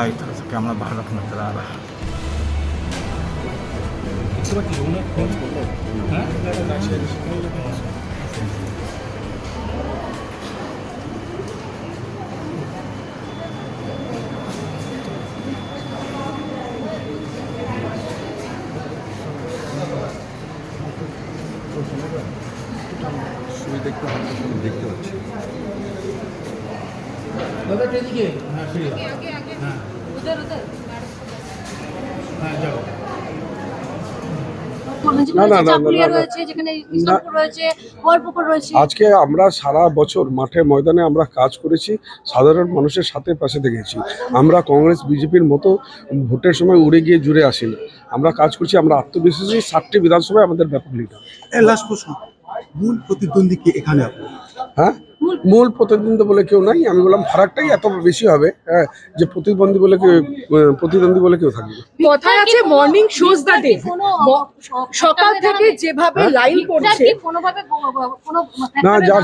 ಆಯ್ತು sir camera ಭಾಳ ಹಾಕ್ತಾರೆ ಅಲ್ಲ Thank you. দেখতে দেখতে পাচ্ছি। আজকে আমরা সারা বছর মাঠে ময়দানে আমরা কাজ করেছি সাধারণ মানুষের সাথে পাশে দেখেছি। আমরা কংগ্রেস বিজেপির মতো ভোটের সময় উড়ে গিয়ে জুড়ে আসিনি। আমরা কাজ করছি আমরা আত্মবিশ্বাসী ষাটটি বিধানসভায় আমাদের ব্যাপক লিডার প্রশ্ন। মূল প্রতিদ্বন্দ্বী কি এখানে হ্যাঁ? মূল প্রতিদ্বন্দ্বী বলে কেউ নাই। আমি বললাম ফারাকটাই এত বেশি হবে হ্যাঁ যে প্রতিদ্বন্দ্বী বলে কেউ প্রতিদ্বন্দ্বী বলে কেউ থাকবে। কথায় আছে মর্নিং শোজ দা ডে সকাল থেকে যেভাবে হ্যাঁ? লাইন পড়ছে না যা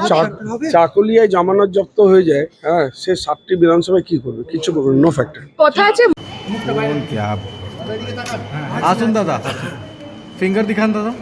চাকুলিয়ায় জামানত জব্দ হয়ে যায় হ্যাঁ সে সাতটি বিধানসভায় কি করবে? কিছু করবে নো ফ্যাক্টর কথা আছে আসুন দাদা ফিঙ্গার দিখান দাদা।